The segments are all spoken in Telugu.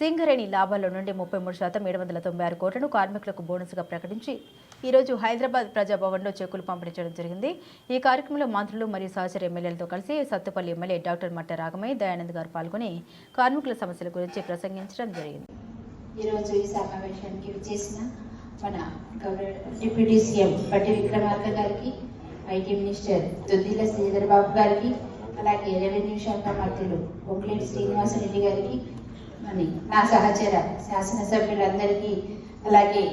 సింగరేణి లాభాల నుండి ముప్పై మూడు శాతం ఏడు వందల తొంభై ఆరు కోట్లను కార్మికులకు బోనస్గా ప్రకటించి ఈరోజు హైదరాబాద్ ప్రజాభవన్లో చెక్కులు పంపిణీ చేయడం జరిగింది. ఈ కార్యక్రమంలో మంత్రులు మరియు సహచర ఎమ్మెల్యేలతో కలిసి సత్తుపల్లి ఎమ్మెల్యే డాక్టర్ మట్ట రాగమయ్య దయానంద్ గారు పాల్గొని కార్మికుల సమస్యల గురించి ప్రసంగించడం జరిగింది. ఈరోజు ఈ సమావేశానికి చేసిన మన గౌరవ డిప్యూటీ సీఎం పట్టి విక్రమార్క గారికి ఐటీ మినిస్టర్ దుద్దిల శ్రీధర్ బాబు గారికి అలాగే రెవెన్యూ శాఖ మంత్రులు పొంగులేటి శ్రీనివాసరెడ్డి గారికి మరి నా సహచర శాసనసభ్యులందరికీ అలాగే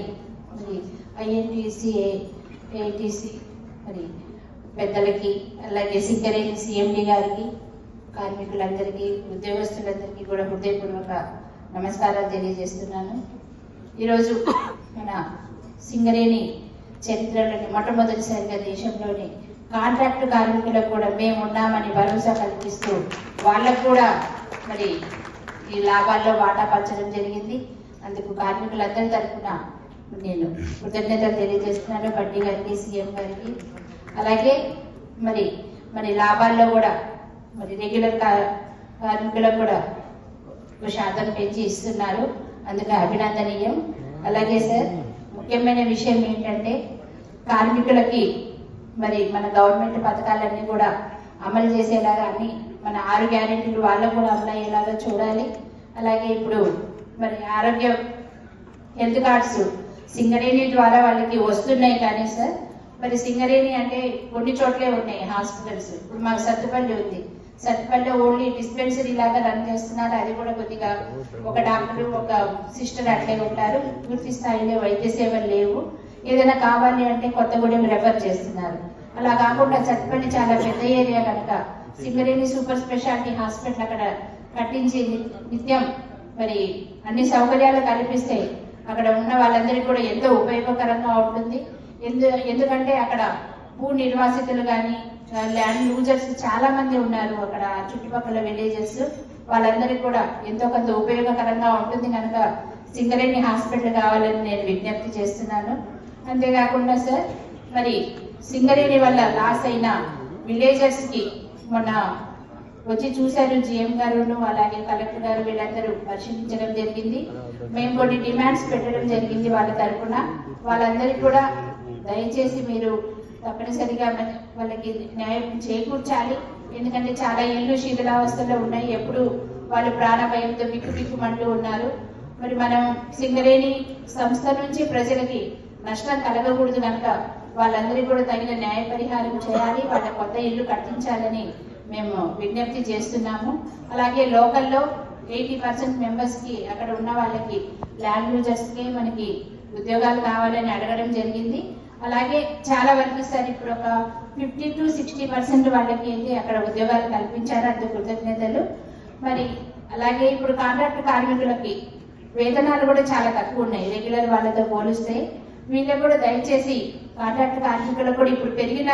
మరి ఐఎన్టీసీ ఏటీసీ మరి పెద్దలకి అలాగే సింగరేణి సిఎండి గారికి కార్మికులందరికీ ఉద్యోగస్తులందరికీ కూడా హృదయపూర్వక నమస్కారాలు తెలియజేస్తున్నాను. ఈరోజు మన సింగరేణి చరిత్రలోని మొట్టమొదటిసారిగా దేశంలోని కాంట్రాక్ట్ కార్మికులకు కూడా మేము ఉన్నామని భరోసా కల్పిస్తూ వాళ్ళకు కూడా మరి ఈ లాభాల్లో వాటా పంచడం జరిగింది. అందుకు కార్మికులందరి తరఫున నేను కృతజ్ఞతలు తెలియజేస్తున్నాను. బడ్డీ గారికి సీఎం గారికి. అలాగే మరి మరి లాభాల్లో కూడా మరి రెగ్యులర్ కార్మికులకు కూడా ఒక శాతం పెంచి ఇస్తున్నారు. అందుకు అభినందనీయం. అలాగే సార్ ముఖ్యమైన విషయం ఏంటంటే కార్మికులకి మరి మన గవర్నమెంట్ పథకాలన్నీ కూడా అమలు చేసేలాగా అన్ని మన ఆరు గ్యారెంటీలు వాళ్ళకు కూడా అప్లై అయ్యేలాగా చూడాలి. అలాగే ఇప్పుడు మరి ఆరోగ్య హెల్త్ కార్డ్స్ సింగరేణి ద్వారా వాళ్ళకి వస్తున్నాయి కానీ సార్ మరి సింగరేణి అంటే కొన్ని చోట్లే ఉన్నాయి హాస్పిటల్స్. ఇప్పుడు మాకు సత్తుపల్లి ఉంది. సత్తుపల్లి ఓన్లీ డిస్పెన్సరీ లాగా రన్ చేస్తున్నారు. అది కూడా కొద్దిగా ఒక డాక్టర్ ఒక సిస్టర్ అట్లే ఉంటారు. పూర్తి స్థాయిలో వైద్య సేవలు లేవు. ఏదైనా కావాలి అంటే కొత్తగూడెం రెఫర్ చేస్తున్నారు. అలా కాకుండా సత్తుపల్లి చాలా పెద్ద ఏరియా కనుక సింగరేణి సూపర్ స్పెషాలిటీ హాస్పిటల్ అక్కడ కట్టించి నిత్యం మరి అన్ని సౌకర్యాలు కల్పిస్తే అక్కడ ఉన్న వాళ్ళందరికీ కూడా ఎంతో ఉపయోగకరంగా ఉంటుంది. ఎందు ఎందుకంటే అక్కడ భూ నిర్వాసితులు కానీ ల్యాండ్ యూజర్స్ చాలా మంది ఉన్నారు అక్కడ చుట్టుపక్కల విలేజెస్. వాళ్ళందరికీ కూడా ఎంతో కొంత ఉపయోగకరంగా ఉంటుంది కనుక సింగరేణి హాస్పిటల్ కావాలని నేను విజ్ఞప్తి చేస్తున్నాను. అంతేకాకుండా సార్ మరి సింగరేణి వల్ల లాస్ అయిన విలేజర్స్కి మొన్న వచ్చి చూశారు జిఎం గారు అలాగే కలెక్టర్ గారు వీళ్ళందరూ పరిశీలించడం జరిగింది. మేము కొన్ని డిమాండ్స్ పెట్టడం జరిగింది వాళ్ళ తరఫున వాళ్ళందరికీ కూడా దయచేసి మీరు తప్పనిసరిగా వాళ్ళకి న్యాయం చేకూర్చాలి. ఎందుకంటే చాలా ఇళ్ళు శీతలావస్థలో ఉన్నాయి. ఎప్పుడు వాళ్ళు ప్రాణ భయంతో బిక్కు బిక్కుమంటూ ఉన్నారు. మరి మనం సింగరేణి సంస్థ నుంచి ప్రజలకి నష్టం కలగకూడదు కనుక వాళ్ళందరికీ కూడా తగిన న్యాయ పరిహారం చేయాలి వాళ్ళ కొత్త ఇల్లు కట్టించాలని మేము విజ్ఞప్తి చేస్తున్నాము. అలాగే లోకల్లో ఎయిటీ పర్సెంట్ మెంబర్స్కి అక్కడ ఉన్న వాళ్ళకి ల్యాండ్ యూజర్స్కి మనకి ఉద్యోగాలు కావాలని అడగడం జరిగింది. అలాగే చాలా వరకు సార్ ఇప్పుడు ఒక ఫిఫ్టీ టు సిక్స్టీ పర్సెంట్ వాళ్ళకి అయితే అక్కడ ఉద్యోగాలు కల్పించారు అంత కృతజ్ఞతలు. మరి అలాగే ఇప్పుడు కాంట్రాక్ట్ కార్మికులకి వేతనాలు కూడా చాలా తక్కువ ఉన్నాయి. రెగ్యులర్ వాళ్ళతో పోలిస్తే వీళ్ళకి కూడా దయచేసి కాంట్రాక్ట్ కార్మికులకు కూడా ఇప్పుడు పెరిగిన